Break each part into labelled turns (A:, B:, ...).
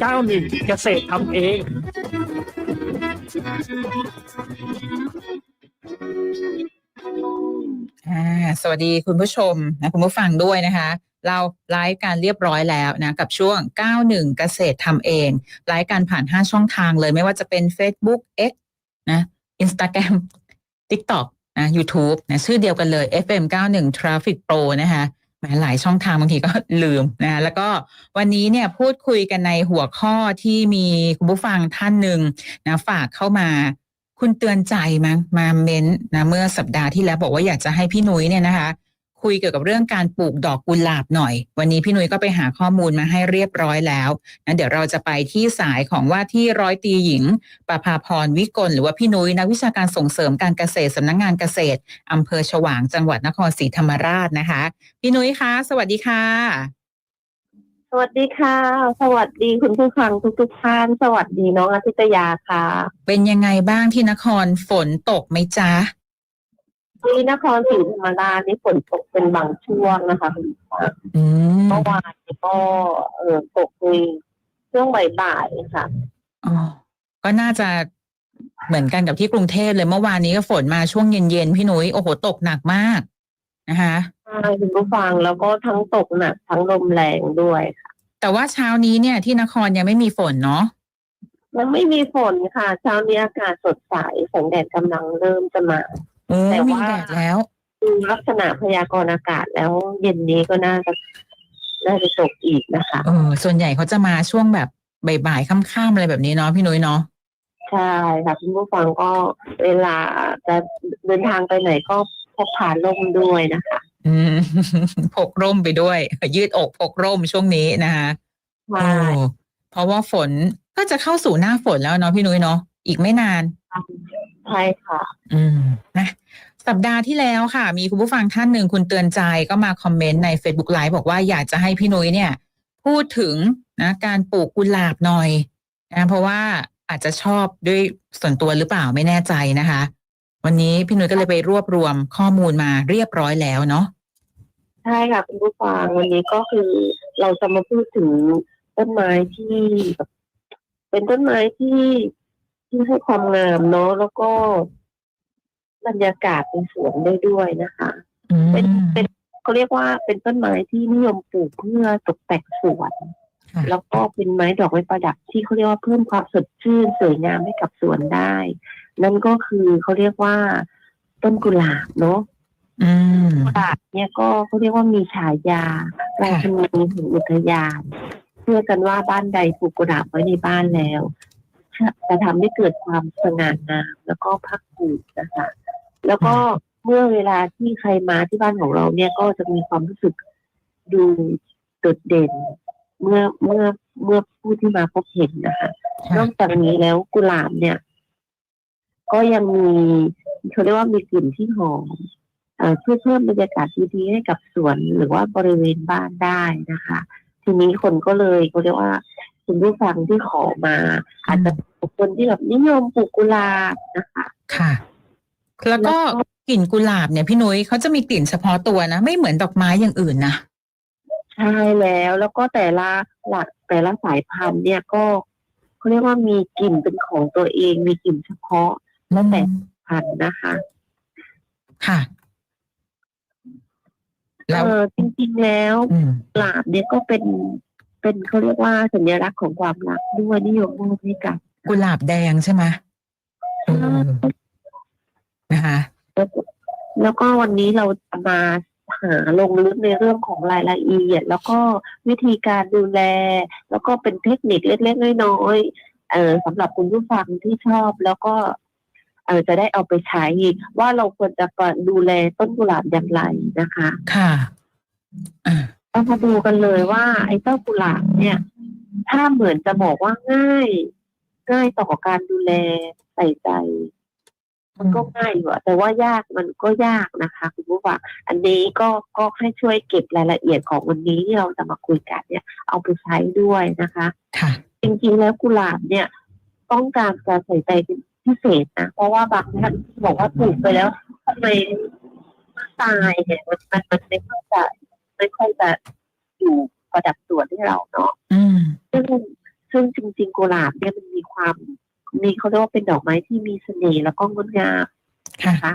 A: เก้าหนึ่งเกษตรทำเอง
B: อ่า สวัสดีคุณผู้ชมนะคุณผู้ฟังด้วยนะคะ เราไลฟ์การเรียบร้อยแล้วนะ กับช่วง 91 เกษตรทำเองไลฟ์การผ่าน 5 ช่องทางเลยไม่ว่าจะเป็น Facebook X นะ Instagram TikTok นะ YouTube นะชื่อเดียวกันเลย FM 91 Traffic Pro นะคะ หมหลายช่องทางบางทีก็ลืมนะแล้วก็วันนี้เนี่ยพูดคุยกันในหัวข้อที่มีคุณผู้ฟังท่านหนึ่งนะฝากเข้ามาคุณเตือนใจมั้งมาเม้นนะเมื่อสัปดาห์ที่แล้วบอกว่าอยากจะให้พี่นุ้ยเนี่ยนะคะ คุยเกี่ยวกับเรื่องการปลูกดอกกุหลาบหน่อย วันนี้พี่นุ้ยก็ไปหาข้อมูลมาให้เรียบร้อยแล้วนะเดี๋ยวเราจะไปที่สายของว่าที่ร้อยตรีหญิงประภาพรวิกลหรือว่าพี่นุ้ยนักวิชาการส่งเสริมการเกษตรสำนักงานเกษตรอำเภอฉวางจังหวัดนครศรีธรรมราชนะคะ พี่นุ้ยคะ สวัสดีค่ะ
C: สวัสดีค่ะ สวัสดีคุณผู้ฟังทุกทุกๆท่าน สวัสดีน้องอาทิตยาค่ะ
B: เป็นยังไงบ้างที่นครฝนตกไหมจ๊ะ
C: ที่นครศรีธรรมราชนี่ฝนตกเป็นบางช่วงนะคะคุณผู้ฟัง
B: อืม
C: เมื่อวานนี้ก็เออตกในช่วงบ่ายๆค่ะ
B: อ๋อก็น่าจะเหมือนกันกับที่กรุงเทพเลยเมื่อวานนี้ก็ฝนมาช่วงเย็นๆพี่หนุ้ยโอ้โหตกหนักมากนะคะ
C: ใช่คุณผู้ฟังแล้วก็ทั้งตกหนักทั้งลมแรงด้วยค่ะ
B: แต่ว่าเช้านี้เนี่ยที่นครยังไม่มีฝนเนาะ
C: ยังไม่มีฝนค่ะ เช้านี้อากาศสดใสแสงแดดกำลังเริ่มจะมา
B: โอ้
C: แต่
B: มี
C: ว่า
B: แดดแล้ว
C: ดูลักษณะพยากรณ์อากาศแล้วเย็นนี้ก็น่าจะน่าจะตกอีกนะคะ
B: เออ ส่วนใหญ่เขาจะมาช่วงแบบบ่ายๆค่ำๆอะไรแบบนี้เนาะพี่นุ้ยเนาะ
C: ใช่ค่ะคุณผู้ฟังก็เวลาจะเดินทางไปไหนก็พกพาร่มด้วยนะคะ
B: อืม พกร่มไปด้วย ยืดอกพกร่มช่วงนี้นะคะ
C: ใช่
B: โอ้เพราะว่าฝนก็จะเข้าสู่หน้าฝนแล้วเนาะพี่นุ้ยเนาะอีกไม่นาน
C: ใช่ค่ะ
B: อืมนะสัปดาห์ที่แล้วค่ะ มีคุณผู้ฟังท่านหนึ่งคุณเตือนใจก็มาคอมเมนต์ใน Facebook Live บอกว่าอยากจะให้พี่นุ้ยเนี่ย พูดถึงนะการปลูกกุหลาบหน่อยนะเพราะว่าอาจจะชอบด้วยส่วนตัวหรือเปล่าไม่แน่ใจนะคะ วันนี้พี่นุ้ยก็เลยไปรวบรวมข้อมูลมาเรียบร้อยแล้วเนาะ
C: ใช่ค่ะคุณผู้ฟังวันนี้ก็คือเราจะมาพูดถึงต้นไม้ที่แบบเป็นต้นไม้ที่ ที่ให้ความงามเนาะแล้วก็บรรยากาศในสวนได้ด้วยนะคะ
B: อืม
C: เป็นเป็นเขาเรียกว่าเป็นต้นไม้ที่นิยมปลูกเพื่อตกแต่งสวน
B: ค่ะ
C: แล้วก็เป็นไม้ดอกไม้ประดับที่เขาเรียกว่าเพิ่มความสดชื่นสวยงามให้กับสวนได้ นั่นก็คือเขาเรียกว่าต้นกุหลาบเนาะ
B: อืม
C: กุหลาบเนี่ยก็เขาเรียกว่ามีฉายาราชินีแห่งอุทยานเชื่อกันว่าบ้านใดปลูกกุหลาบไว้ในบ้านแล้ว จะจะทำให้เกิดความสง่างามแล้วก็พักภูมินะคะ แล้วก็เมื่อเวลาที่ใครมาที่บ้านของเราเนี่ยก็จะมีความรู้สึกดูโดดเด่น เมื่อเมื่อเมื่อผู้ที่มาพบเห็นนะคะน
B: ค่ะ
C: อกจากนี้แล้วกุหลาบเนี่ย ก็ยังมีเขาเรียกว่ามีกลิ่นที่หอมเอ่อเพื่อเพิ่มบรรยากาศดีๆให้กับสวนหรือว่าบริเวณบ้านได้นะคะ ทีนี้คนก็เลยเขาเรียกว่า คุณผู้ฟังที่ขอมา อาจจะเป็นคนที่แบบนิยมปลูกกุหลาบนะคะ
B: ค่ะ แล้วก็กลิ่นกุหลาบเนี่ยพี่นุ้ยเขาจะมีกลิ่นเฉพาะตัวนะ ไม่เหมือนดอกไม้อย่างอื่นนะ
C: ใช่แล้วแล้วก็แต่ละหลักแต่ละสายพันธุ์เนี่ยก็เขาเรียกว่ามีกลิ่นเป็นของตัวเอง มีกลิ่นเฉพาะแล้วแต่พันธุ์นะคะ
B: ค่ะแล้ว
C: เออจริงๆแล้ว
B: อืม
C: กุหลาบเนี่ยก็เป็น เป็นเขาเรียกว่าสัญลักษณ์ของความรักด้วยนิยมมอบให้กัน
B: กุหลาบแดงใช่ไหมเออนะคะ
C: แล้วก็แล้วก็วันนี้เราจะมาหาลงลึกในเรื่องของรายละเอียด แล้วก็วิธีการดูแล แล้วก็เป็นเทคนิคเล็กๆน้อยๆเออสำหรับคุณผู้ฟังที่ชอบแล้วก็เออจะได้เอาไปใช้ ว่าเราควรจะดูแลต้นกุหลาบอย่างไรนะคะ
B: ค่ะอ่า
C: เรามาดูกันเลยว่า ไอ้เจ้ากุหลาบเนี่ย ถ้าเหมือนจะบอกว่าง่าย ง่ายต่อการดูแลใส่ใจ มันก็ง่ายอยู่อะแต่ว่ายากมันก็ยากนะคะคุณผู้ฟังอันนี้ก็ก็ให้ช่วยเก็บรายละเอียดของวันนี้ที่เราจะมาคุยกันเนี่ย เอาไปใช้ด้วยนะคะ
B: ค่ะ
C: จริงๆแล้วกุหลาบเนี่ย ต้องการการใส่ใจเป็นพิเศษนะเพราะว่าบางท่านบอกว่าปลูกไปแล้วทำไมตายเนี่ยมันมันมันไม่เข้าใจ ไม่ค่อยจะอยู่ประดับสวนให้เราเนาะ
B: อืม
C: ซึ่งซึ่งจริง ๆ กุหลาบเนี่ยมันมีความมีเขาเรียกว่าเป็นดอกไม้ที่มีเสน่ห์แล้วก็งดงาม
B: ค่ะ
C: นะคะ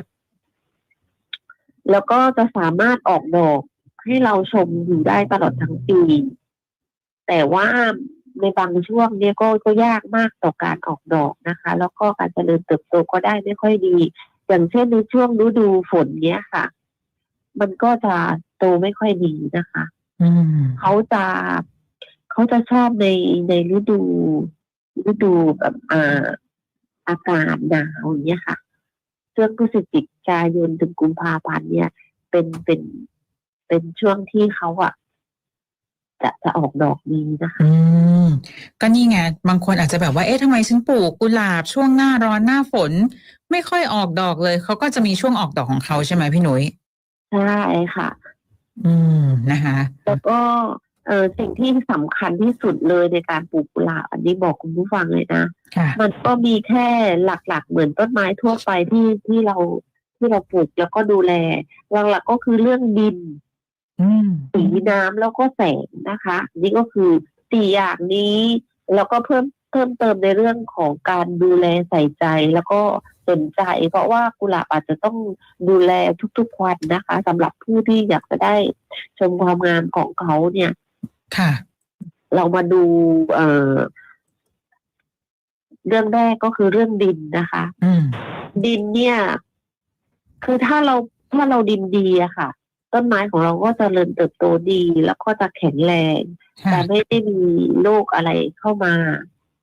C: แล้วก็จะสามารถออกดอกให้เราชมอยู่ได้ตลอดทั้งปี แต่ว่าในบางช่วงเนี่ยก็ก็ยากมากต่อการออกดอกนะคะ แล้วก็การเจริญเติบโตก็ได้ไม่ค่อยดี อย่างเช่นในช่วงฤดูฝนเนี้ยค่ะ มันก็จะ โตไม่ค่อยดีนะคะ
B: อืม
C: เขาจะเขาจะชอบในในฤดูฤดูแบบอ่าอากาศหนาวอย่างเงี้ยค่ะช่วงพฤศจิกายนถึงกุมภาพันธ์เนี่ย เป็นเป็นเป็นช่วงที่เขาอะจะจะออกดอกดีนะคะ
B: อืมก็นี่ไงบางคนอาจจะแบบว่าเอ๊ะทำไมฉันปลูกกุหลาบช่วงหน้าร้อนหน้าฝน ไม่ค่อยออกดอกเลยเขาก็จะมีช่วงออกดอกของเขาใช่ไหมพี่หนุย้ย
C: ใช่ค่ะ
B: อืมนะคะ
C: แล้วก็เออสิ่งที่สำคัญที่สุดเลยในการปลูกกุหลาบอันนี้บอกคุณผู้ฟังเลยนะ
B: ค่ะ
C: มันก็มีแค่หลักๆ เหมือนต้นไม้ทั่วไปที่ที่เราที่เราปลูกแล้วก็ดูแลหลักๆก็คือเรื่องดิน
B: อืม
C: สีน้ำแล้วก็แสงนะคะ นี่ก็คือสี่อย่างนี้ แล้วก็เพิ่มเพิ่มเติมในเรื่องของการดูแลใส่ใจแล้วก็ สนใจ เพราะว่ากุหลาบอาจจะต้องดูแลทุกๆวันนะคะสำหรับผู้ที่อยากจะได้ชมความงามของเขาเนี่ย
B: ค่ะ
C: เรามาดู เอ่อ เรื่องแรกก็คือเรื่องดินนะคะ
B: อืม
C: ดินเนี่ย คือถ้าเราถ้าเราดินดีอะค่ะ ต้นไม้ของเราก็จะเริญเติบโตดี แล้วก็จะแข็งแรง
B: ค่ะ
C: แต่ไม่ได้มีโรคอะไรเข้ามา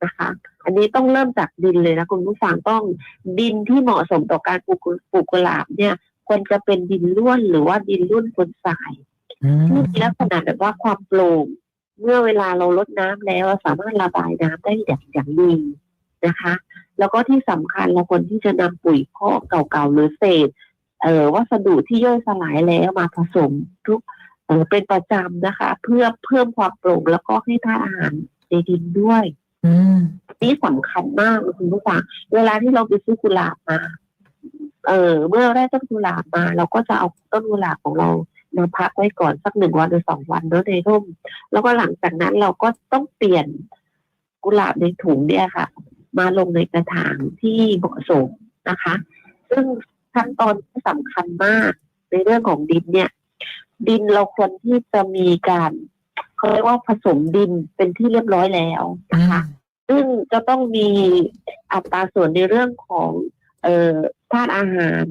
C: นะคะ อันนี้ต้องเริ่มจากดินเลยนะคุณผู้ฟังต้องดินที่เหมาะสมต่อการปลูกปลูกกุหลาบเนี่ยควรจะเป็นดินร่วนหรือว่าดินร่วนบนทราย
B: อืม
C: ที่มีลักษณะแบบว่าความโปร่งเมื่อเวลาเราลดน้ำแล้วสามารถระบายน้ำได้อย่างอย่างดีนะคะ แล้วก็ที่สำคัญเราควรที่จะนำปุ๋ยคอกเก่าๆหรือเศษ เอ่อวัสดุที่ย่อยสลายแล้วมาผสมทุกเออเป็นประจำนะคะ เพื่อเพิ่มความโปร่งแล้วก็ให้ธาตุอาหารในดินด้วย
B: อืม
C: นี่สำคัญมากคุณผู้ฟังเวลาที่เราไปซื้อกุหลาบมาเออเมื่อได้ต้นกุหลาบมา เราก็จะเอาต้นกุหลาบของเรามาพักไว้ก่อนสักหนึ่งวันหรือสองวันเนอะในร่ม แล้วก็หลังจากนั้นเราก็ต้องเปลี่ยนกุหลาบในถุงเนี่ยค่ะ มาลงในกระถางที่เหมาะสมนะคะ ซึ่งขั้นตอนที่สำคัญมากในเรื่องของดินเนี่ย ดินเราควรที่จะมีการ เขาเรียกว่าผสมดินเป็นที่เรียบร้อยแล้ว
B: อื
C: นะคะ
B: ม
C: ซึ่งจะต้องมีอัตราส่วนในเรื่องของเอ่อธาตุอาหาร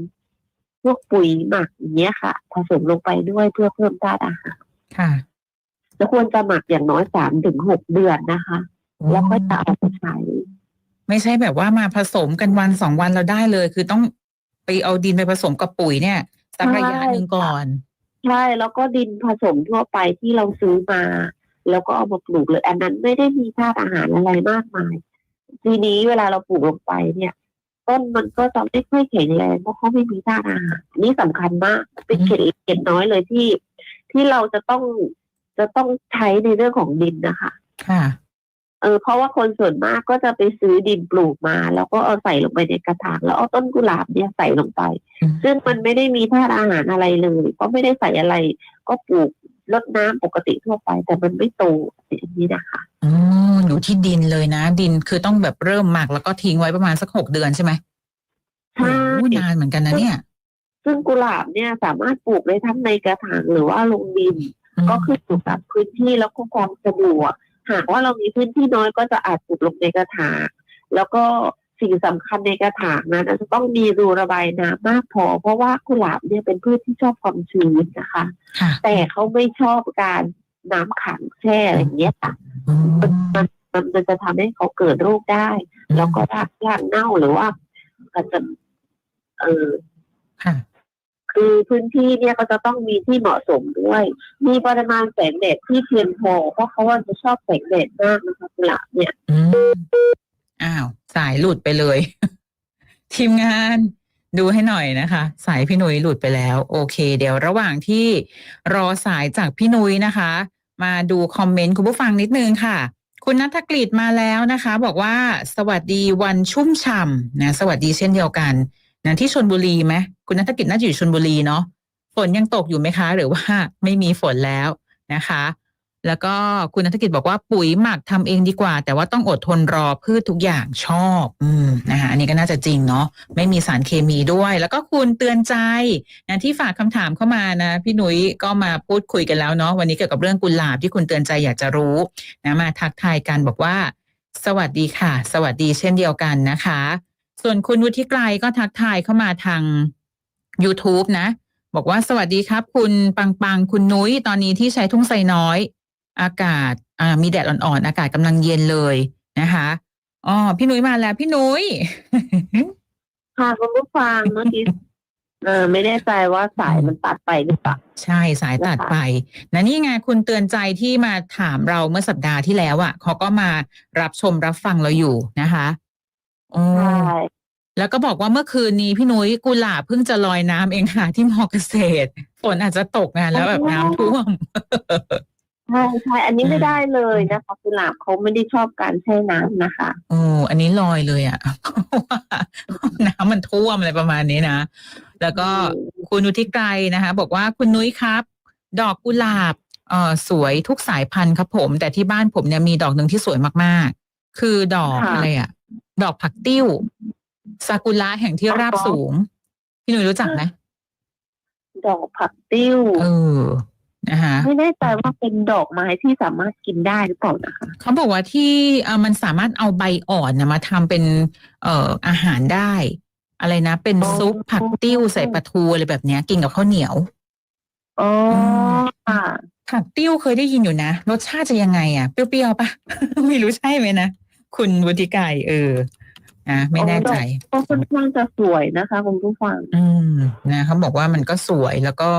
C: พวกปุ๋ยหมักอย่างเงี้ยค่ะ ผสมลงไปด้วยเพื่อเพิ่มธาตุอาหาร
B: ค่ะ
C: แล้วควรจะหมักอย่างน้อยสามถึงหกเดือนนะคะ แล้วก็จะเอาไปใช้
B: ไม่ใช่แบบว่ามาผสมกันวันสองวันเราได้เลย คือต้องไปเอาดินไปผสมกับปุ๋ยเนี่ยสักระยะหนึ่งก่อน
C: ใช่แล้วก็ดินผสมทั่วไปที่เราซื้อมา แล้วก็เอามาปลูกเลย อันนั้นไม่ได้มีธาตุอาหารอะไรมากมาย ทีนี้เวลาเราปลูกลงไปเนี่ย ต้นมันก็จะไม่ค่อยแข็งแรงเพราะเขาไม่มีธาตุอาหารนนี่สำคัญมากเป็นเกล็ดเกล็ดน้อยเลยที่ ที่เราจะต้องจะต้องใช้ในเรื่องของดินนะคะ
B: ค่ะ
C: เออเพราะว่าคนส่วนมากก็จะไปซื้อดินปลูกมา แล้วก็เอาใส่ลงไปในกระถางแล้วเอาต้นกุหลาบเนี่ยใส่ลงไป
B: อืม
C: ซึ่งมันไม่ได้มีธาตุอาหารอะไรเลยเพราะไม่ได้ใส่อะไร ก็ปลูกรดน้ำปกติทั่วไป แต่มันไม่โตอย่างนี้นะคะ
B: อ๋ออยู่ที่ดินเลยนะ ดินคือต้องแบบเริ่มหมักแล้วก็ทิ้งไว้ประมาณสักหกเดือนใช่ไหม
C: ใช่
B: โอ้นานเหมือนกันนะเนี่ย
C: ซึ่งกุหลาบเนี่ยสามารถปลูกได้ทั้งในกระถางหรือว่าลงดิน ก็คืออยู่กับพื้นที่แล้วก็ความสะดวก หากว่าเรามีพื้นที่น้อยก็จะอาจปลูกลงในกระถางแล้วก็สิ่งสำคัญในกระถางนั้นจะต้องมีรูระบายน้ำมากพอ เพราะว่ากุหลาบเนี่ยเป็นพืชที่ชอบความชื้นนะคะ
B: ค่ะ
C: แต่เขาไม่ชอบการน้ำขังแช่อะไรอย่างเงี้ยค่ะ
B: อืม
C: มันมันมันมันจะทำให้เขาเกิดโรคได้ แล้วก็รากรากเน่าหรือว่าอาจจะเออ
B: คื
C: อพื้นที่เนี่ยก็จะต้องมีที่เหมาะสมด้วย มีปริมาณแสงแดดที่เพียงพอเพราะเขาว่าจะชอบแสงแดดมากนะคะกุหลาบเนี่ย
B: อ,อ้าวสายหลุดไปเลย ทีมงานดูให้หน่อยนะคะ สายพี่นุ้ยหลุดไปแล้ว โอเค เดี๋ยวระหว่างที่รอสายจากพี่นุ้ยนะคะ มาดูคอมเมนต์คุณผู้ฟังนิดนึงค่ะ คุณนัทกฤษมาแล้วนะคะ บอกว่าสวัสดีวันชุ่มฉ่ำนะสวัสดีเช่นเดียวกัน นะที่ชนบุรีไหมคุณนัทกฤษน่าจะอยู่ชนบุรีเนาะฝนยังตกอยู่ไหมคะ หรือว่าไม่มีฝนแล้วนะคะ แล้วก็คุณนัฐกิจบอกว่าปุ๋ยหมักทำเองดีกว่า แต่ว่าต้องอดทนรอพืชทุกอย่างชอบ อืมนะคะอันนี้ก็น่าจะจริงเนาะไม่มีสารเคมีด้วย แล้วก็คุณเตือนใจนะที่ฝากคำถามเข้ามานะพี่หนุ้ยก็มาพูดคุยกันแล้วเนาะวันนี้เกี่ยวกับเรื่องกุหลาบที่คุณเตือนใจอยากจะรู้นะมาทักทายกันบอกว่า สวัสดีค่ะ สวัสดีเช่นเดียวกันนะคะ ส่วนคุณวุฒิไกรก็ทักทายเข้ามาทาง YouTube นะ บอกว่าสวัสดีครับ คุณปังปังคุณนุ้ย ตอนนี้ที่ใช้ทุ่งไซน้อย อากาศอ่ามีแดดอ่อนๆอากาศกำลังเย็นเลยนะคะอ๋อพี่นุ้ยมาแล้ว พี่นุ้ย
C: ค่ะคุณผู้ฟังเมื่อกี้เออไม่แน่ใจว่าสายมันตัดไปหรือเปล่า
B: ใช่สายตัดไปนะนี่ไงคุณเตือนใจที่มาถามเราเมื่อสัปดาห์ที่แล้วอะ่ะเขาก็มารับชมรับฟังเราอยู่นะคะ โอ้
C: ใช่
B: แล้วก็บอกว่าเมื่อคืนนี้พี่นุ้ยกุหลาบเพิ่งจะลอยน้ำเองค่ะที่มอเกษตรฝนอาจจะตกงานแล้วแบบน้ำท่วม
C: ใช่ใช่ อันนี้
B: อืม
C: ไม่ได้เลยนะคะกุหลาบเขาไม่ได้ชอบการแช่น้ำนะคะ
B: โอ้อันนี้ลอยเลยอะ่ะ เพราะว่าน้ำมันท่วมอะไรประมาณนี้นะ แล้วก็คุณนุทิไกรนะคะ บอกว่าคุณนุ้ยครับ ดอกกุหลาบเอ่อสวยทุกสายพันธุ์ครับผม แต่ที่บ้านผมเนี่ยมีดอกหนึ่งที่สวยมากๆ คือดอก
C: ค่ะ
B: อะไรอะ่ะ ดอกผักติ้วซากุระแห่งที่ราบสูง พี่หนุ่ยรู้จักไหม
C: ดอกผักติ้ว
B: เออนะคะ
C: ไม่แน่ใจว่าเป็นดอกไม้ที่สามารถกินได้หรือเปล่านะคะ
B: เขาบอกว่าที่เอ่อมันสามารถเอาใบอ่อนนะมาทำเป็น เอ่ออาหารได้ อะไรนะ เป็น
C: อ๋อ
B: ซุปผักติ้วใส่ปลาทูอะไรแบบเนี้ย กินกับข้าวเหนียว
C: อ๋อค่ะ
B: ผักติ้วเคยได้ยินอยู่นะรสชาติจะยังไงอะเปรี้ยวๆปะไม่รู้ใช่ไหมนะ คุณวุฒิไกรเออนะไม่แน่ใจ
C: ก็ค่อนข้างจะสวยนะคะคุณผู้ฟัง
B: อืมนะเขาบอกว่ามันก็สวยแล้วก็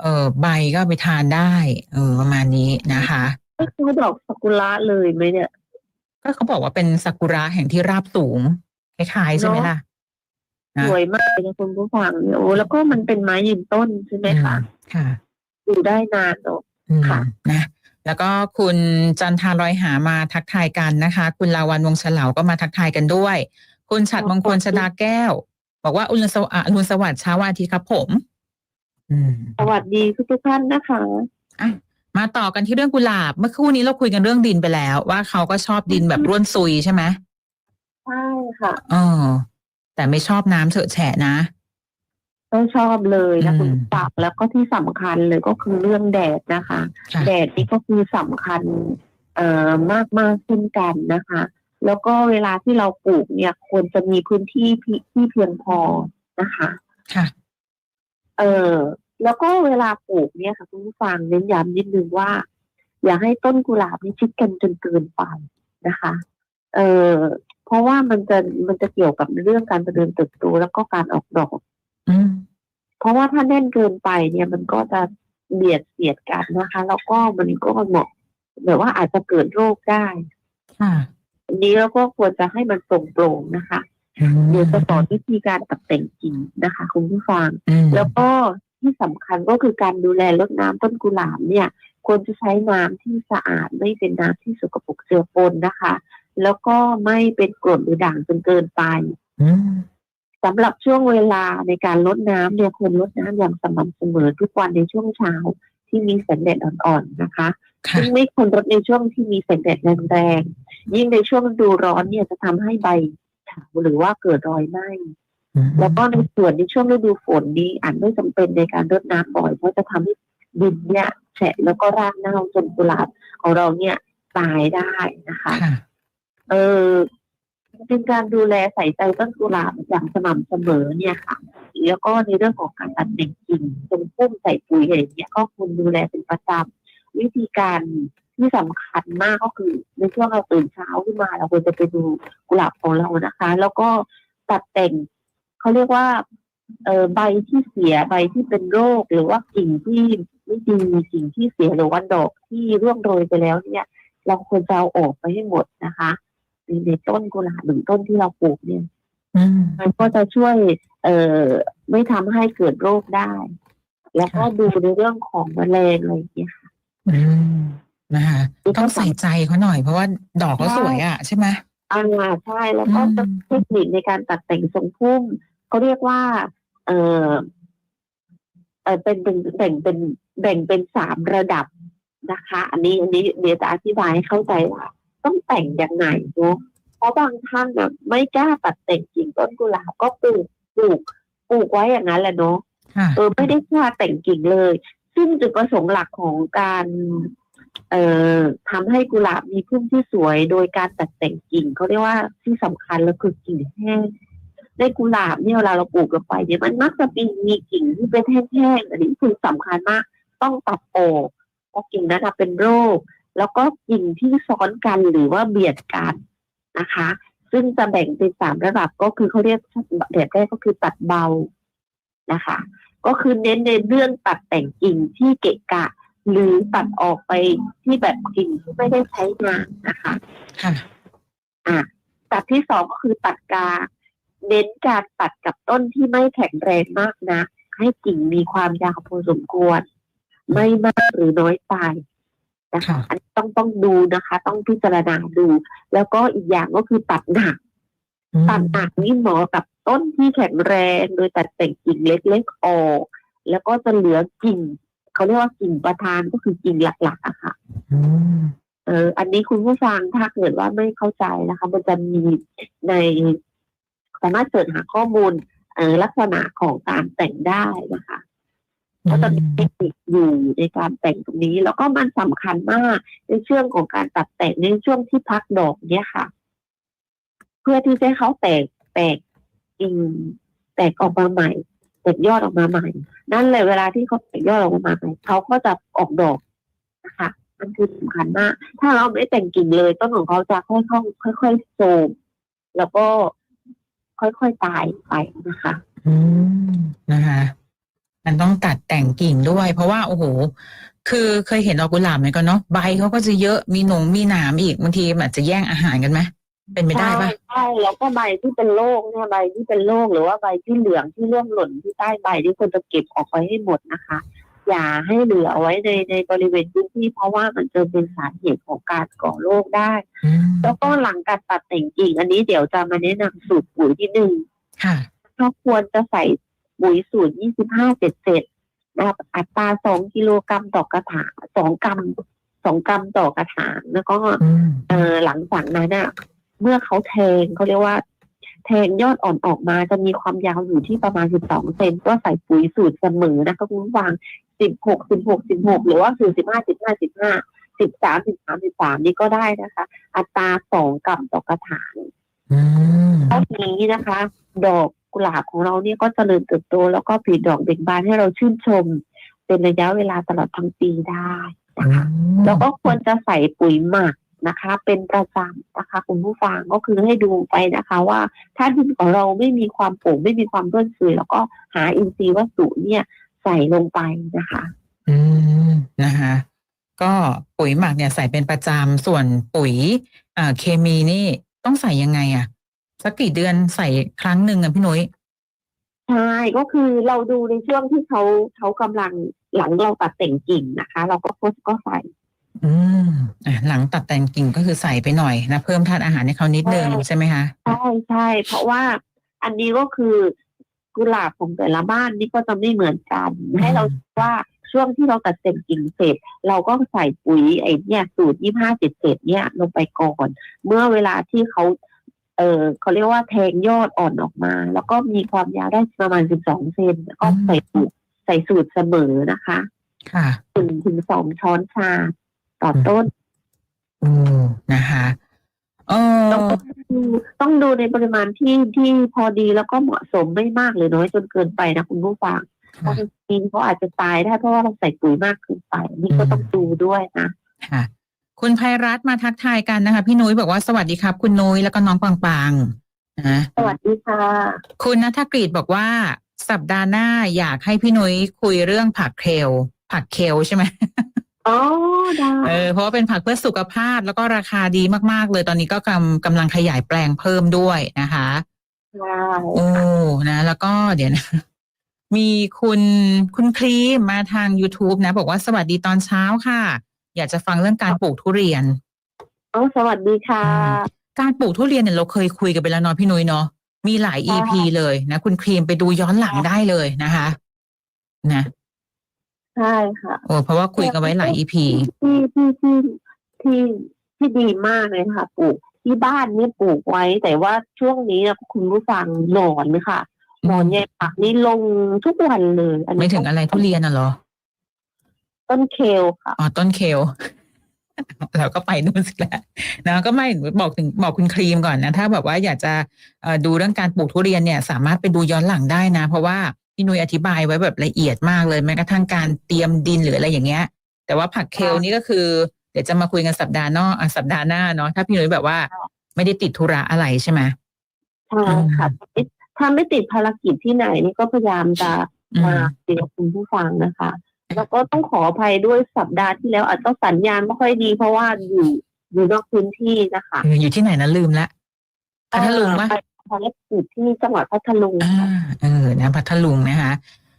B: เออใบก็เอาไปทานได้ เออ ประมาณนี้นะคะ
C: ก็คือดอกซากุระเลยไหมเนี่ย
B: ก็เขาบอกว่าเป็นซากุระแห่งที่ราบสูงคล้ายๆใช่ไหมล่ะนะ
C: สวยมากนะคุณผู้ฟังเนี่ยโอ้แล้วก็มันเป็นไม้ยืนต้นใช่ไหมคะ
B: ค่ะ
C: อยู่ได้นานเนอะ
B: อืม
C: ค่ะ
B: นะ แล้วก็คุณจันทาลอยหามาทักทายกันนะคะ คุณลาวันวงศ์เฉลาก็มาทักทายกันด้วย คุณฉัดมงคลชดาแก้ว บอกว่าอุณสวะอรุณสวัสดิ์เช้าวันอาทิตย์ครับผมอืม
C: สวัสดีทุกทุกๆท่านนะคะ
B: อะมาต่อกันที่เรื่องกุหลาบ เมื่อครู่นี้เราคุยกันเรื่องดินไปแล้ว ว่าเขาก็ชอบดินแบบร่วนซุยใช่ไหม
C: ใช่ค่ะ
B: เออแต่ไม่ชอบน้ำเฉอะแฉะนะ
C: ต้องชอบเลยนะ
B: อืม
C: คุณปักแล้วก็ที่สำคัญเลยก็คือเรื่องแดดนะคะ
B: ค่ะ
C: แดดนี่ก็คือสำคัญเอ่อมากมากๆเช่นกันนะคะ แล้วก็เวลาที่เราปลูกเนี่ยควรจะมีพื้นที่ที่ที่เพียงพอนะคะ
B: ค่ะ
C: เออแล้วก็เวลาปลูกเนี่ยค่ะคุณผู้ฟังเน้นย้ำนิดนึงว่า อย่าให้ต้นกุหลาบนี่ชิดกันจนเกินไปนะคะ เออเพราะว่ามันจะมันจะเกี่ยวกับเรื่องการเจริญเติบโตแล้วก็การออกดอก
B: อืม
C: เพราะว่าถ้าแน่นเกินไปเนี่ยมันก็จะเบียดเสียดกันนะคะ แล้วก็มันก็เหมาะแบบว่าอาจจะเกิดโรคได้
B: ค่ะ
C: อันนี้เราก็ควรจะให้มันโปร่งโปร่งๆนะคะ
B: อืม
C: เดี๋ยวจะสอนวิธีการตัดแต่งกิ่งนะคะ คุณผู้ฟัง
B: อืม
C: แล้วก็ที่สำคัญก็คือการดูแลรดน้ำต้นกุหลาบเนี่ย ควรจะใช้น้ำที่สะอาดไม่เป็นน้ำที่สกปรกเจือปนนะคะ แล้วก็ไม่เป็นกรดหรือด่างจนเกินไป
B: อืม
C: สำหรับช่วงเวลาในการลดน้ำเนี่ยควรลดน้ำอย่างสม่ำเสมอทุกวันในช่วงเช้าที่มีแสงแดดอ่อนๆนะคะ
B: ค่ะ
C: ซึ่งไม่ควรลดในช่วงที่มีแสงแดดแรงๆยิ่งในช่วงฤดูร้อนเนี่ยจะทำให้ใบเถาหรือว่าเกิดรอยไหม้
B: อืม
C: แล้วก็ในส่วนในช่วงฤดูฝนนี้อาจไม่จำเป็นในการรดน้ำบ่อย เพราะจะทำให้ดินเนี่ยแฉะแล้วก็รากเน่าจนกุหลาบของเราเนี่ยตายได้นะคะ
B: ค่ะ
C: เออ เป็นการดูแลใส่ใจต้นกุหลาบอย่างสม่ำเสมอเนี่ยค่ะ แล้วก็ในเรื่องของการตัดแต่งกิ่งตรงพุ่มใส่ปุ๋ยอะไรเงี้ยก็ควรดูแลเป็นประจำวิธีการที่สำคัญมากก็คือในช่วงเราตื่นเช้าขึ้นมาเราควรจะไปดูกุหลาบของเรานะคะ แล้วก็ตัดแต่งเขาเรียกว่าเออใบที่เสียใบที่เป็นโรค หรือว่ากิ่งที่ไม่ดีกิ่งที่เสียหรือว่าดอกที่ร่วงโรยไปแล้วเนี่ย เราควรจะเอาออกไปให้หมดนะคะ ในในต้นกุหลาบหนึ่งต้นที่เราปลูกเนี่ย
B: อืม
C: มันก็จะช่วย เอ่อไม่ทำให้เกิดโรคได้ แล้วก็
B: ค่ะ
C: ดูในเรื่องของแมลงอะไรอย่างเงี้ยค่ะ
B: อืมนะคะ
C: คือต้
B: ต้อ
C: องง
B: ใส่ใจเขาหน่อยเพราะว่าดอกเขาสวยอะใช่ไหม
C: อ่าใช่แล้วก็
B: อืม
C: เทคนิคในการตัดแต่งทรงพุ่มเขาเรียกว่า เอ่ออเป็นเป็นแบ่งเป็นแบ่งเป็นสามระดับนะคะ อันนี้อันนี้เดี๋ยวจะอธิบายให้เข้าใจว่า ต้องแต่งยังไงเนาะเพราะบางท่านน่ะไม่กล้าตัดแต่งกิ่งต้นกุหลาบก็ปลูกปลูกปลูกไว้อย่างนั้นแหละเนาะ
B: ค่ะ
C: เออไม่ได้กล้าแต่งกิ่งเลย ซึ่งจุดประสงค์หลักของการเอ่อทำให้กุหลาบมีพุ่มที่สวย โดยการตัดแต่งกิ่งเขาเรียกว่าที่สำคัญแล้วคือกิ่งแห้งในกุหลาบเนี่ยเวลาเราปลูกลงไปเนี่ยมันมักจะมีมีกิ่งที่เป็นแห้งๆอันนี้คือสำคัญมาก ต้องตัดออกเพราะกิ่งนั้นน่ะเป็นโรค แล้วก็กิ่งที่ซ้อนกันหรือว่าเบียดกันนะคะ ซึ่งจะแบ่งเป็นสามระดับก็คือเขาเรียกแบบแรกก็คือตัดเบานะคะ ก็คือเน้นในเรื่องตัดแต่งกิ่งที่เกะกะ หรือตัดออกไปที่แบบกิ่งที่ไม่ได้ใช้งานนะคะ
B: ค่ะ
C: อะตัดที่สองก็คือตัดกลางเน้นการตัดกับต้นที่ไม่แข็งแรงมากนะ ให้กิ่งมีความยาวพอสมควร ไม่มากหรือน้อยไป นะคะ
B: ค่ะ
C: อันนี้ต้องต้องดูนะคะ ต้องพิจารณาดู แล้วก็อีกอย่างก็คือตัดหนักตัดหนักนี่เหมาะกับต้นที่แข็งแรงโดยตัดแต่งกิ่งเล็กๆออก แล้วก็จะเหลือกิ่งเขาเรียกว่ากิ่งประธานก็คือกิ่งหลักๆอะค่ะ
B: อืม
C: เอออันนี้คุณผู้ฟังถ้าเกิดว่าไม่เข้าใจนะคะ มันจะมีในสามารถเสิร์ชหาข้อมูลเออลักษณะของการแต่งได้นะคะ ก็จะมีเทคนิคอยู่ในการแต่งตรงนี้ แล้วก็มันสำคัญมากในช่วงของการตัดแต่งในช่วงที่พักดอกเนี่ยค่ะ เพื่อที่จะให้เขาแตกแตกกิ่งแตกออกมาใหม่ แตกยอดออกมาใหม่ นั่นเลยเวลาที่เขาแตกยอดออกมาใหม่เขาก็จะออกดอกนะคะมันคือสำคัญมาก ถ้าเราไม่แต่งกิ่งเลย ต้นของเขาจะค่อยๆค่อยๆโทรมแล้วก็ค่อยๆตายไปนะคะ
B: อืมนะคะ มันต้องตัดแต่งกิ่งด้วย เพราะว่าโอ้โห คือเคยเห็นดอกกุหลาบไหมก็เนาะใบเขาก็จะเยอะมีหนงมีหนามอีกบางทีมันอาจจะแย่งอาหารกันไหมเป็นไปได้ปะ
C: ใช่ใช่แล้วก็ใบที่เป็นโรคเนี่ยใบที่เป็นโรคหรือว่าใบที่เหลืองที่เริ่มหล่นที่ใต้ใบที่ควรจะเก็บออกไปให้หมดนะคะ อย่าให้เหลือเอาไว้ในในบริเวณพื้นที่ เพราะว่ามันจะเป็นสาเหตุของการก่อโรคได้
B: อืม
C: แล้วก็หลังการตัดแต่งกิ่ง อันนี้เดี๋ยวจะมาแนะนำสูตรปุ๋ยที่หนึ่ง
B: ค่ะ
C: ก็ควรจะใส่ ปุ๋ยสูตร25เจ็ดเจ็ดนะครับอัตรา2กิโลกรัมต่อกระถาง2กรัม2กรัมต่อกระถางแล้วก็
B: อืม
C: เออหลังจากนั้นน่ะ เมื่อเขาแทงเขาเรียกว่า แทงยอดอ่อนออกมาจะมีความยาวอยู่ที่ประมาณ12เซนก็ใส่ปุ๋ยสูตรเสมอนะคะคุณผู้ฟัง16 16 16หรือว่าคือ15 15 15 13 13 13นี่ก็ได้นะคะ อัตรา2กรัมต่อกระถาง
B: อืม
C: เท่านี้นะคะ ดอก กุหลาบของเราเนี่ยก็เจริญเติบโต แล้วก็ผลิดอกเบ่งบานให้เราชื่นชม เป็นระยะเวลาตลอดทั้งปีได้นะคะแล้วก็ควรจะใส่ปุ๋ยหมักนะคะ เป็นประจำนะคะคุณผู้ฟังก็คือให้ดูไปนะคะ ว่าถ้าดินของเราไม่มีความโป่งไม่มีความร่วนซุยแล้วก็หาอินทรีย์วัสดุเนี่ยใส่ลงไปนะคะ
B: อืมนะคะก็ปุ๋ยหมักเนี่ยใส่เป็นประจำส่วนปุ๋ยอ่าเคมีนี่ต้องใส่ยังไงอะ สักกี่เดือนใส่ครั้งหนึ่งอะพี่นุ้ย
C: ใช่ก็คือเราดูในช่วงที่เขาเขากำลังหลังเราตัดแต่งกิ่งนะคะ เราก็ก็ใส่
B: อืมอะหลังตัดแต่งกิ่งก็คือใส่ไปหน่อยนะเพิ่มธาตุอาหารให้เขานิดนึง
C: ใช่
B: ใช่ไหมคะ
C: ใช่ใช่เพราะว่าอันนี้ก็คือกุหลาบของแต่ละบ้านนี่ก็จะไม่เหมือนกัน ให้เราคิดว่าช่วงที่เราตัดเต็มกิ่งเสร็จ เราก็ใส่ปุ๋ยไอ้เนี่ยสูตรยี่ห้าเจ็ดเจ็ดเนี่ยลงไปก่อน เมื่อเวลาที่เขา เออเขาเรียกว่าแทงยอดอ่อนออกมา แล้วก็มีความยาวได้ประมาณสิบสองเซนแล้วก็
B: อืม
C: ใส่สูตรใส่สูตรเสมอนะคะ
B: ค่ะ
C: ถึงถึงสองช้อนชาต่อต้น
B: อืมนะคะเออ
C: ต้องดูต้องดูในปริมาณที่ที่พอดีแล้วก็เหมาะสมไม่มากหรือน้อยจนเกินไปนะคุณผู้ฟังเพราะ
B: ค่ะ
C: จริงๆเขาอาจจะตายได้เพราะว่าเราใส่ปุ๋ยมากเกินไป นี่ก็ต้องดูด้วยนะ
B: ค่ะคุณภัยรัตน์มาทักทายกันนะคะ พี่นุ้ยบอกว่าสวัสดีครับ คุณนุ้ยแล้วก็น้องปังปังนะ
C: สวัสดีค่ะ
B: คุณนัทกรีดบอกว่า สัปดาห์หน้าอยากให้พี่นุ้ยคุยเรื่องผักเคลผักเคลใช่ไหม
C: อ๋อได้
B: เออเพราะว่าเป็นผักเพื่อสุขภาพแล้วก็ราคาดีมากๆ เลยตอนนี้ก็กำกำลังขยายแปลงเพิ่มด้วยนะคะ
C: ใช่
B: โอ้นะ แล้วก็เดี๋ยวนะ มีคุณคุณครีมมาทาง YouTube นะ บอกว่าสวัสดีตอนเช้าค่ะ อยากจะฟังเรื่องการปลูกทุเรียน
C: อ๋อสวัสดีค่ะ
B: การปลูกทุเรียนเนี่ยเราเคยคุยกันไปแล้วเนาะพี่นุ้ยเนาะมีหลาย
C: ใช่
B: EP เลยนะคุณครีมไปดูย้อนหลังได้เลยนะคะ นะ
C: ใช่ค่ะ
B: โอ้เพราะว่าคุยกันไว้หลายอีพี
C: ที่ที่ที่ที่ที่ดีมากเลยค่ะปลูกที่บ้านเนี่ยปลูกไว้ แต่ว่าช่วงนี้นะคุณผู้ฟังหนอนค่ะหนอนใยผักนี่ลงทุกวันเลยอันนี้
B: ไม่ถึงอะไรทุเรียนน่ะเหรอ
C: ต้นเคลค่ะ
B: อ๋อต้นเคลเราก็ไปนู่นสิแหละนะก็ไม่บอกถึงบอกคุณครีมก่อนนะ ถ้าแบบว่าอยากจะเอ่อดูเรื่องการปลูกทุเรียนเนี่ย สามารถไปดูย้อนหลังได้นะ เพราะว่าพี่นุ้ยอธิบายไว้แบบละเอียดมากเลยแม้กระทั่งการเตรียมดินหรืออะไรอย่างเงี้ย แต่ว่าผักเคลนี่ก็คือ เดี๋ยวจะมาคุยกันสัปดาห์นอกอะสัปดาห์หน้าเนาะถ้าพี่นุ้ยแบบว่า ไม่ได้ติดธุระอะไรใช่ไหม
C: ใช่ค่ะถ้าไม่ติดภารกิจที่ไหนนี่ก็พยายามจะ
B: อื
C: มามเตือนคุณผู้ฟังนะคะ แล้วก็ต้องขออภัยด้วยสัปดาห์ที่แล้ว อาจจะสัญญาณไม่ค่อยดี เพราะว่าอยู่อยู่นอกพื้นที่นะคะ
B: เอออยู่ที่ไหนนะลืมละพัทลุงปะ
C: ไปภารกิจที่จังหวัดพัทลุง
B: อ่า
C: ค่ะ
B: เออนะพัทลุงนะคะ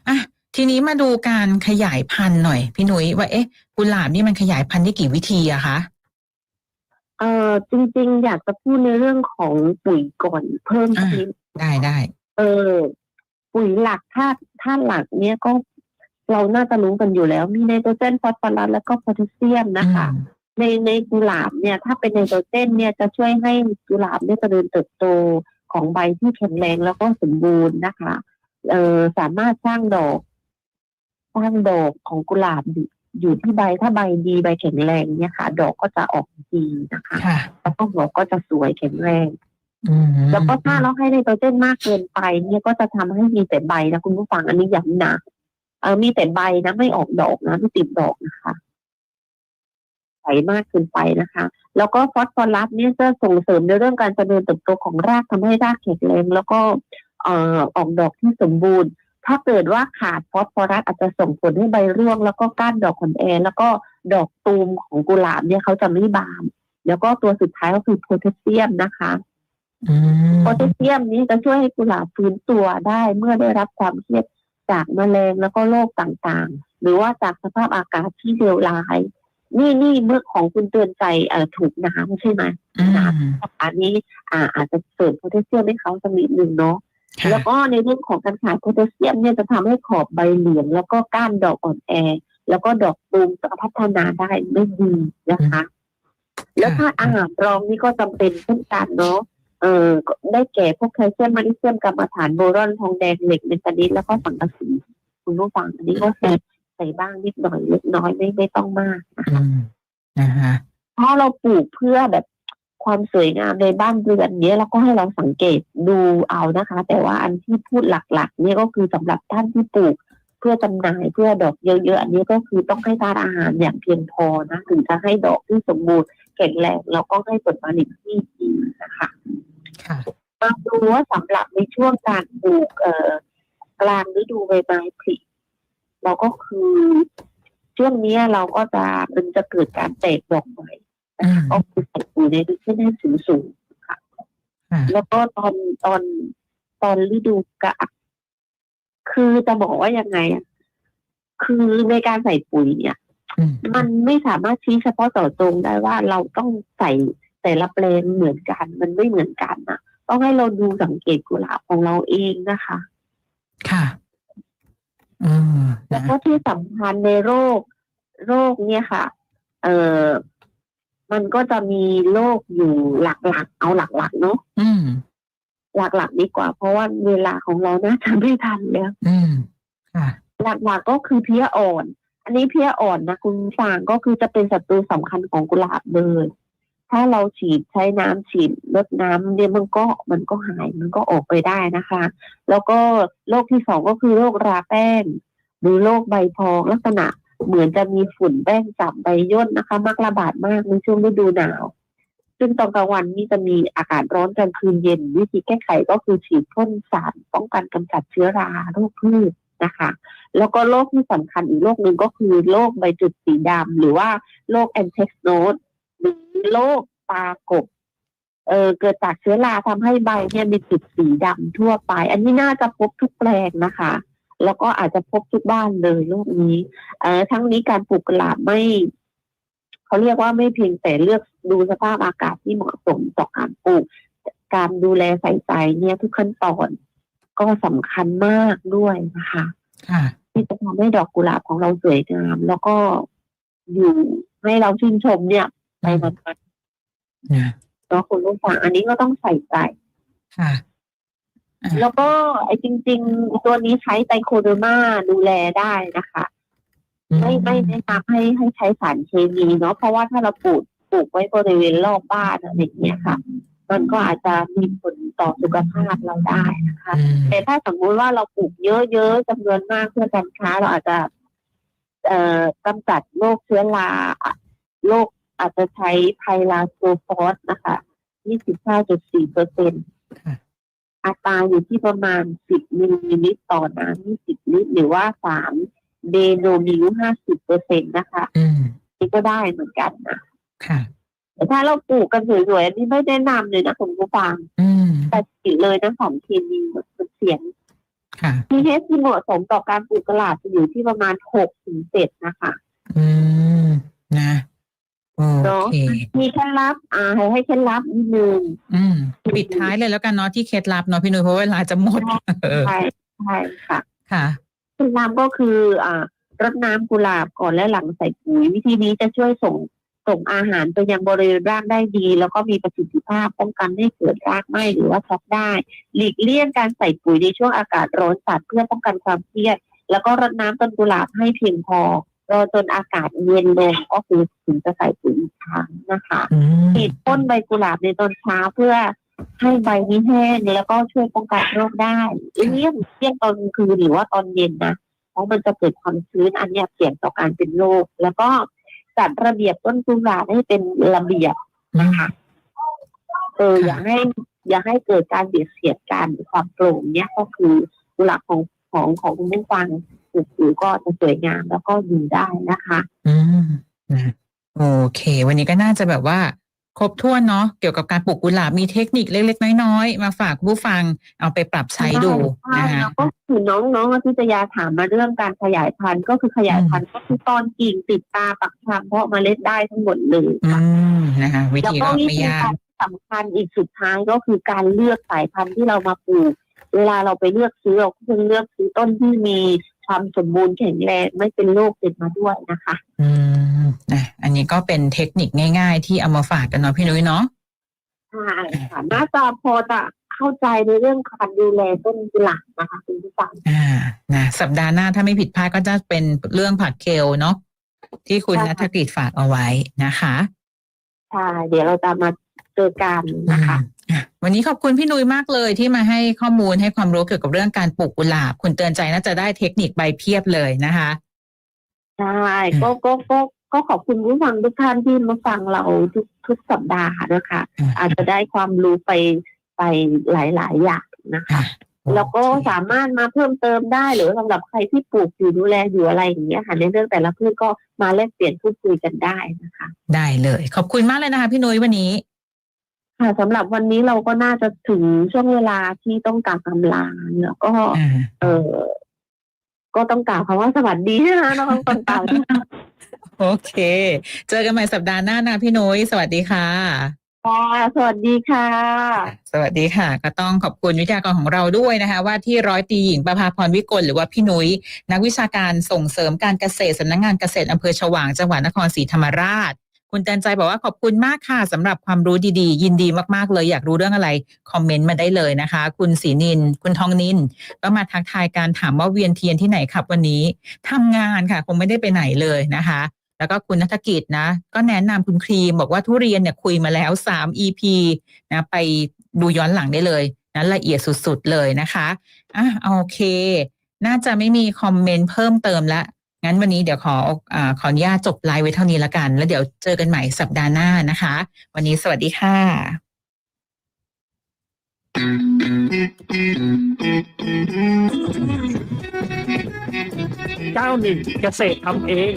B: อะทีนี้มาดูการขยายพันธุ์หน่อย พี่หนุ้ยว่าเอ๊ะกุหลาบนี่มันขยายพันธุ์ได้กี่วิธีอะคะ
C: เอ่อจริง ๆ อยากจะพูดในเรื่องของปุ๋ยก่อนเพิ่ม
B: อ่า
C: ที
B: ได้ได้
C: เออ ปุ๋ยหลักธาตุธาตุหลักเนี่ยก็ เราน่าจะรู้กันอยู่แล้ว มีไนโตรเจนฟอสฟอรัสแล้วก็โพแทสเซียมนะคะ
B: อืม
C: ในในกุหลาบเนี่ย ถ้าเป็นไนโตรเจนเนี่ยจะช่วยให้กุหลาบเนี่ยเจริญเติบโตของใบที่แข็งแรงแล้วก็สมบูรณ์นะคะเออสามารถสร้างดอก สร้างดอกของกุหลาบอยู่อยู่ที่ใบถ้าใบดีใบแข็งแรงเนี่ยค่ะ ดอกก็จะออกดีนะคะ
B: ค่ะ
C: แล้วก็หัวก็จะสวยแข็งแรง
B: อืม
C: แล้วก็ถ้าเราให้ไนโตรเจนมากเกินไป เนี่ยก็จะทำให้มีแต่ใบนะคุณผู้ฟังอันนี้ย้ำนะ เออมีแต่ใบนะไม่ออกดอกนะไม่ติดดอกนะคะใสมากเกินไปนะคะ แล้วก็ฟอสฟอรัสเนี่ยจะส่งเสริมในเรื่องการเจริญเติบโตของรากทำให้รากแข็งแรงแล้วก็เอ่อออกดอกที่สมบูรณ์ ถ้าเกิดว่าขาดฟอสฟอรัสอาจจะส่งผลให้ใบร่วง แล้วก็ก้านดอกขอนแอแล้วก็ดอกตูมของกุหลาบเนี่ยเขาจะไม่บาน แล้วก็ตัวสุดท้ายก็คือโพแทสเซียมนะคะ
B: อืม
C: โพแทสเซียมนี้จะช่วยให้กุหลาบฟื้นตัวได้เมื่อได้รับความเครียด จากแมลงแล้วก็โรคต่างๆ หรือว่าจากสภาพอากาศที่เลวร้าย นี่นี่เมื่อของคุณเตือนใจเอ่อถูกน้ำใช่ไหม
B: อืม
C: อันนี้อ่าอาจจะเสริมโพแทสเซียมให้เขาสักนิดหนึ่งเนาะ
B: ค่ะ
C: แล้วก็ในเรื่องของการขาดโพแทสเซียมเนี่ยจะทำให้ขอบใบเหลืองแล้วก็ก้านดอกอ่อนแอ แล้วก็ดอกตูมจะพัฒนาได้ไม่ดีนะคะ แล้วถ้าอาหารรองนี่ก็จำเป็นเช่นกันเนาะ เออก็ได้แก่พวกแคลเซียมแมกนีเซียมกรรมฐานโบรอนทองแดงเหล็กเมนตานิสแล้วก็สังกะสีคุณผู้ฟังอันนี้ก็ใส่ใส่บ้างนิดหน่อยเล็กน้อยไม่ไม่ต้องมากนะคะ
B: อืมนะคะ
C: เพราะเราปลูกเพื่อแบบความสวยงามในบ้านเรือนเนี้ยเราก็ให้เราสังเกตดูเอานะคะ แต่ว่าอันที่พูดหลักๆ เนี่ยก็คือสำหรับท่านที่ปลูกเพื่อจำหน่ายเพื่อดอกเยอะๆอันนี้ก็คือต้องให้ทานอาหารอย่างเพียงพอนะถึงจะให้ดอกที่สมบูรณ์แข็งแรงแล้วก็ให้ผลผลิตที่ดีนะคะ
B: ค่ะ
C: มาดูว่าสำหรับในช่วงการปลูกเอ่อกลางฤดูใบไม้ผลิเราก็คือช่วงเนี้ยเราก็จะมันจะเกิดการแตกดอกใหม่
B: อืม
C: ก็คือใส่ปุ๋ยในดินให้แน่สูงสูงๆค่ะ
B: ค่ะ
C: แล้วก็ตอนตอนตอนฤดูกะคือจะบอกว่ายังไงอะคือในการใส่ปุ๋ยเนี่ย
B: อืม
C: มันไม่สามารถชี้เฉพาะเจาะจงได้ว่าเราต้องใส่ แต่ละแปลงเหมือนกัน มันไม่เหมือนกันนะต้องให้เราดูสังเกตกุหลาบของเราเองนะคะ
B: ค่ะอืม
C: แล้ว
B: นะ
C: ก็ที่สำคัญในโรค โรคเนี่ยค่ะ เอ่อมันก็จะมีโรคอยู่หลักๆ เอาหลักๆเนาะ
B: อืม
C: หลักๆดีกว่า เพราะว่าเวลาของเราน่าจะไม่ทันแล้ว
B: อืมค่ะ
C: หลักๆก็คือเพี้ยอ่อน อันนี้เพี้ยอ่อนนะคุณฟางก็คือจะเป็นศัตรูสำคัญของกุหลาบเลย ถ้าเราฉีดใช้น้ำฉีดลดน้ำเนี่ยมันก็มันก็หายมันก็ออกไปได้นะคะ แล้วก็โรคที่สองก็คือโรคราแป้ง หรือโรคใบพองลักษณะเหมือนจะมีฝุ่นแป้งจับใบย่นนะคะ มักระบาดมากในช่วงฤดูหนาว ซึ่งตอนกลางวันนี่จะมีอากาศร้อนกลางคืนเย็น วิธีแก้ไขก็คือฉีดพ่นสารป้องกันกำจัดเชื้อราโรคพืชนะคะ แล้วก็โรคที่สำคัญอีกโรคหนึ่งก็คือโรคใบจุดสีดำหรือว่าโรคแอนเท็กโนด หรือโรคตากบเออเกิดจากเชื้อราทำให้ใบเนี่ยมีจุดสีดำทั่วไป อันนี้น่าจะพบทุกแปลงนะคะ แล้วก็อาจจะพบทุกบ้านเลยโรคนี้ เอ่อทั้งนี้การปลูกกุหลาบไม่เขาเรียกว่าไม่เพียงแต่เลือกดูสภาพอากาศที่เหมาะสมต่อการปลูก การดูแลใส่ใจเนี่ยทุกขั้นตอนก็สำคัญมากด้วยนะคะ
B: ค่ะ
C: ทีที่จะทำให้ดอกกุหลาบของเราสวยงาม แล้วก็อยู่ให้เราชื่นชมเนี่ย ไปนาน
B: นะ
C: ๆเนาะคุณผู้ฟังอันนี้ก็ต้องใส่ใจ
B: ค่ะอะ
C: แล้วก็ไอ้จริง ๆ ตัวนี้ใช้ไตโคเดอร์มาดูแลได้นะคะ ไม่ไม่แนะนำให้ให้ใช้สารเคมีเนาะเพราะว่าถ้าเราปลูกปลูกไว้บริเวณรอบบ้านอะไรอย่างเงี้ยค่ะ มันก็อาจจะมีผลต่อสุขภาพเราได้นะคะ
B: อืม
C: แต่ถ้าสมมุติว่าเราปลูกเยอะๆจำนวนมากเพื่อการค้าเราอาจจะ เอ่อกำจัดโรคเชื้อราโรค อาจจะใช้ไพลาโซฟอสนะคะ29.4เปอร์เซ็นต์
B: ค่ะ
C: อัตราอยู่ที่ประมาณ 10มิลลิลิตรต่อน้ำ20ลิตร หรือว่า 3 เดโนมิล50เปอร์เซ็นต์นะคะ
B: อืม
C: นี่ก็ได้เหมือนกันนะ
B: ค่ะ
C: แต่ถ้าเราปลูกกันสวยๆอันนี้ไม่แนะนำเลยนะคุณผู้ฟัง
B: อืม
C: แต่ติดเลยนะสารเคมีมันเสียง
B: ค่ะ
C: pH ที่เหมาะสมต่อการปลูกกระหลาดจะอยู่ที่ประมาณ6ถึง7นะคะ
B: อืม นะโอ
C: เนาะ
B: เค
C: มีเคล็ดลับอ่าให้ให้เคล็ดลับนิดนึง
B: อืมปิดท้ายเลยแล้วกันเนาะที่เคล็ดลับเนาะพี่นุ้ยเพราะเวลาจะหมดเออ
C: ใช่ใช่ค่ะ
B: ค่ะ
C: เคล็ดลับก็คือ อ่ารดน้ำกุหลาบก่อนและหลังใส่ปุ๋ยวิธีนี้จะช่วยส่งส่งอาหารไปยังบริเวณรากได้ดี แล้วก็มีประสิทธิภาพป้องกันไม่ให้เกิดรากไหม้หรือว่าช็อกได้ หลีกเลี่ยงการใส่ปุ๋ยในช่วงอากาศร้อนจัดเพื่อป้องกันความเครียดแล้วก็รดน้ำต้นกุหลาบให้เพียงพอ รอจนอากาศเย็นลงก็คือถึงจะใส่ปุ๋ยอีกครั้งนะคะ
B: อืม
C: ฉีดพ่นใบกุหลาบในตอนเช้าเพื่อให้ใบนี้แห้งแล้วก็ช่วยป้องกันโรคได้เลี่ยงเลี่ยงตอนกลางคืนหรือว่าตอนเย็นนะเพราะมันจะเกิดความชื้นอันเนี้ยเสี่ยงต่อการเป็นโรคแล้วก็จัดระเบียบต้นกุหลาบให้เป็นระเบียบนะคะเอออย่าให้ อย่าให้เกิดการเบียดเสียดกันหรือความโปร่งเนี้ยก็คือกุหลาบของของของคุณผู้ฟัง ปลูกอยู่ก็จะสวยงามแล้วก็อยู่ได้นะคะ
B: อืมนะโอเค วันนี้ก็น่าจะแบบว่า ครบถ้วนเนาะเกี่ยวกับการปลูกกุหลาบมีเทคนิคเล็กๆน้อยๆมาฝากผู้ฟังเอาไปปรับใช้ดู
C: ใช่
B: นะคะ
C: แล้วก็คือน้องน้องอธิตยาถามมาเรื่องการขยายพันธุ์ก็คือขยายพันธุ์ก็คือตอนกิ่งติดตาปักชำเพราะเมล็ดได้ทั้งหมดเลย
B: อื
C: ค่ะ
B: มนะคะวิ
C: แล้ว
B: ธี
C: ก็
B: ก็
C: วิ
B: ไม่
C: ธี
B: ยาก
C: การสำคัญอีกสุดท้ายก็คือการเลือกสายพันธุ์ที่เรามาปลูก เวลาเราไปเลือกซื้อเราก็ต้องเลือกซื้อต้นที่มี ความสมบูรณ์แข็งแรงไม่เป็นโรคติดมาด้วยนะคะ
B: อืมนะอันนี้ก็เป็นเทคนิคง่าย ๆ ที่เอามาฝากกันเนาะพี่นุ้ยเนาะ
C: ใช่ค่ะน่าจะพอจะเข้าใจในเรื่องการดูแลต้นกุหลาบนะคะคุณผู้ฟัง
B: อ่านะสัปดาห์หน้าถ้าไม่ผิดพลาดก็จะเป็นเรื่องผักเคลเนาะที่คุณ
C: ใช่
B: นัฐกิจฝากเอาไว้นะคะ
C: ใช่เดี๋ยวเราจะมาเจอกันนะคะ
B: อืมอะ วันนี้ขอบคุณพี่นุ้ยมากเลยที่มาให้ข้อมูลให้ความรู้เกี่ยวกับเรื่องการปลูกกุหลาบ คุณเตือนใจน่าจะได้เทคนิคใบเพียบเลยนะคะ
C: ใช่ก็ก็ก็ก็ขอบคุณผู้ฟังทุกท่านที่มาฟังเราทุกทุกสัปดาห์นะคะ
B: อืม
C: อาจจะได้ความรู้ไปไปหลาย ๆ อย่างนะคะ
B: ค่ะ
C: แล้วก็สามารถมาเพิ่มเติมได้หรือสำหรับใครที่ปลูกอยู่ดูแลอยู่อะไรอย่างเงี้ยค่ะในเรื่องแต่ละพืชก็มาแลกเปลี่ยนพูดคุยกันได้นะคะ
B: ได้เลย ขอบคุณมากเลยนะคะ พี่นุ้ยวันนี้
C: ค่ะสำหรับวันนี้เราก็น่าจะถึงช่วงเวลาที่ต้องกล่าวคำลาแล้วก็
B: อ่า
C: เออก็ต้องกล่าวคำว่าสวัสดีนะน้องคนเก่า
B: โอเค เจอกันใหม่สัปดาห์หน้านะพี่นุ้ยสวัสดีค่ะ
C: ค่ะสวัสดีค่ะ
B: สวัสดีค่ะ ก็ต้องขอบคุณวิทยากรของเราด้วยนะคะ ว่าที่ร้อยตรีหญิงประภาพรวิกลหรือว่าพี่นุ้ย นักวิชาการส่งเสริมการเกษตรสำนักงานเกษตรอำเภอฉวางจังหวัดนครศรีธรรมราช คุณเตือนใจบอกว่าขอบคุณมากค่ะสำหรับความรู้ดีๆ ยินดีมากๆเลยอยากรู้เรื่องอะไร คอมเมนต์มาได้เลยนะคะ คุณศรีนิน คุณทองนินก็มาทักทายการถามว่าเวียนเทียนที่ไหนครับวันนี้ทำงานค่ะคงไม่ได้ไปไหนเลยนะคะ แล้วก็คุณนัฐกิจนะ ก็แนะนำคุณครีม บอกว่าทุเรียนเนี่ยคุยมาแล้ว 3 EP นะไปดูย้อนหลังได้เลยนะละเอียดสุดๆเลยนะคะอะโอเค น่าจะไม่มีคอมเมนต์เพิ่มเติมละ งั้นวันนี้เดี๋ยวขออขออนุญาตจบไลฟ์ไว้เท่านี้ละกัน แล้วเดี๋ยวเจอกันใหม่สัปดาห์หน้านะคะ วันนี้สวัสดีค่ะ
A: 91เกษตรทำเอง